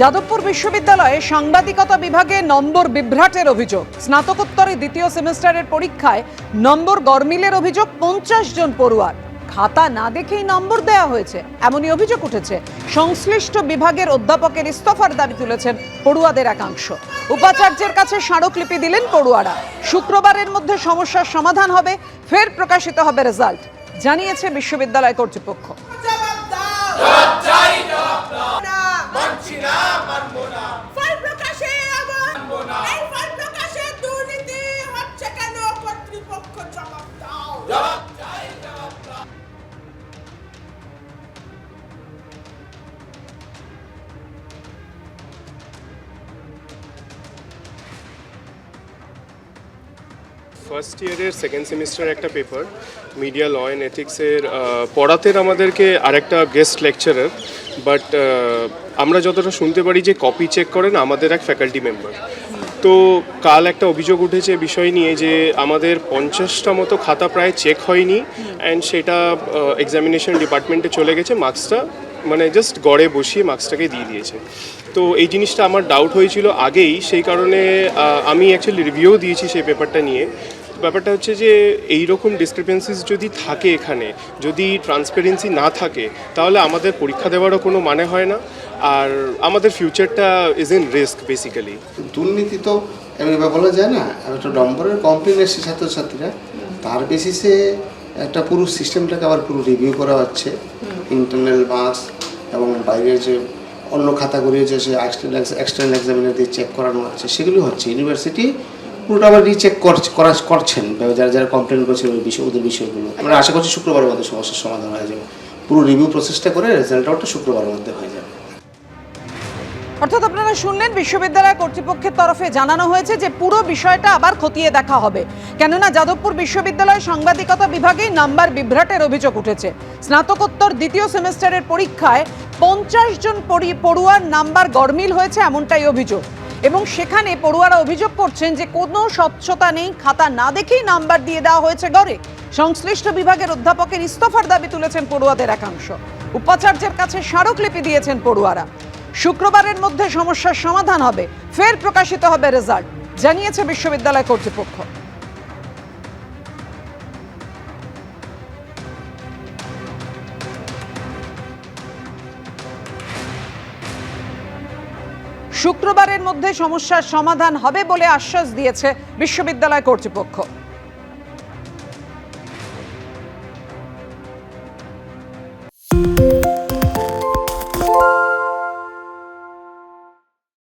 যাদবপুর বিশ্ববিদ্যালয়ে সাংবাদিকতা বিভাগে নম্বর বিভ্রাটের অভিযোগ। স্নাতকোত্তরে দ্বিতীয় সেমিস্টারের পরীক্ষায় নম্বর গরমিলের অভিযোগ পঞ্চাশ জন পড়ুয়ার। খাতা না দেখেই নম্বর দেওয়া হয়েছে, এমনই অভিযোগ উঠেছে। সংশ্লিষ্ট বিভাগের অধ্যাপকের ইস্তফার দাবি তুলেছেন পড়ুয়াদের একাংশ। উপাচার্যের কাছে স্মারকলিপি দিলেন পড়ুয়ারা। শুক্রবারের মধ্যে সমস্যার সমাধান হবে, ফের প্রকাশিত হবে রেজাল্ট, জানিয়েছে বিশ্ববিদ্যালয় কর্তৃপক্ষ। ফার্স্ট ইয়ারের সেকেন্ড সেমিস্টার একটা পেপার মিডিয়া ল অ্যান্ড এথিক্সের পড়াতেন আমাদেরকে আরেকটা গেস্ট লেকচারার বাট আমরা যতটা শুনতে পারি যে কপি চেক করেন আমাদের এক ফ্যাকাল্টি মেম্বার তো কাল একটা অভিযোগ উঠেছে বিষয় নিয়ে যে আমাদের পঞ্চাশটা মতো খাতা প্রায় চেক হয়নি অ্যান্ড সেটা এক্সামিনেশন ডিপার্টমেন্টে চলে গেছে মার্কসটা মানে জাস্ট গড়ে বসিয়ে মার্কসটাকে দিয়ে দিয়েছে। তো এই জিনিসটা আমার ডাউট হয়েছিল আগেই সেই কারণে আমি অ্যাকচুয়ালি রিভিউ দিয়েছি সেই পেপারটা নিয়ে। ব্যাপারটা হচ্ছে যে এই রকম ডিসক্রিপেন্সিস যদি থাকে এখানে যদি ট্রান্সপারেন্সি না থাকে তাহলে আমাদের পরীক্ষা দেওয়ারও কোনো মানে হয় না। আর আমাদের ফিউচারটা ইজ ইন রিস্ক বেসিক্যালি দুর্নীতি তো এমনিভাবে বলা যায় না একটা নম্বরের কমপ্লেন এসছে ছাত্রছাত্রীরা তার বেসিসে একটা পুরো সিস্টেমটাকে আবার পুরো রিভিউ করা হচ্ছে। ইন্টারনাল মার্কস এবং বাইরের যে অন্য খাতাগুলি যে সে এক্সটার্নাল এক্সামিনার দিয়ে চেক করানো হচ্ছে, সেগুলি হচ্ছে ইউনিভার্সিটি পুরোটা আবার রিচেক করা, করছেন। যারা যারা কমপ্লেন করছে ওই বিষয়, ওদের বিষয়গুলো। আমরা আশা করছি শুক্রবারের মধ্যে সমস্যার সমাধান হয়ে যাবে। পুরো রিভিউ প্রসেসটা করে রেজাল্ট আউটটা শুক্রবারের মধ্যে হয়ে যাবে। অর্থাৎ আপনারা শুনলেন, বিশ্ববিদ্যালয় কর্তৃপক্ষের তরফে জানানো হয়েছে যে পুরো বিষয়টা আবার খতিয়ে দেখা হবে। কেননা যাদবপুর বিশ্ববিদ্যালয় সাংবাদিকতা বিভাগেই নাম্বার বিভ্রাটের অভিযোগ উঠেছে। স্নাতকোত্তর দ্বিতীয় সেমিস্টারের পরীক্ষায় পঞ্চাশ জন পড়ি- পড়ুয়ার নাম্বার গরমিল হয়েছে এমনটাই অভিযোগ। এবং সেখানে পড়ুয়ারা অভিযোগ করছেন যে কোনো স্বচ্ছতা নেই, খাতা না দেখেই নাম্বার দিয়ে দেওয়া হয়েছে গড়ে সংশ্লিষ্ট বিভাগের অধ্যাপকের ইস্তফার দাবি তুলেছেন পড়ুয়াদের একাংশ। উপাচার্যের কাছে স্মারকলিপি দিয়েছেন পড়ুয়ারা। শুক্রবারের মধ্যে সমস্যার সমাধান হবে। ফের প্রকাশিত হবে রেজাল্ট, জানিয়েছে বিশ্ববিদ্যালয় কর্তৃপক্ষ। শুক্রবারের মধ্যে সমস্যার সমাধান হবে বলে আশ্বাস দিয়েছে বিশ্ববিদ্যালয় কর্তৃপক্ষ।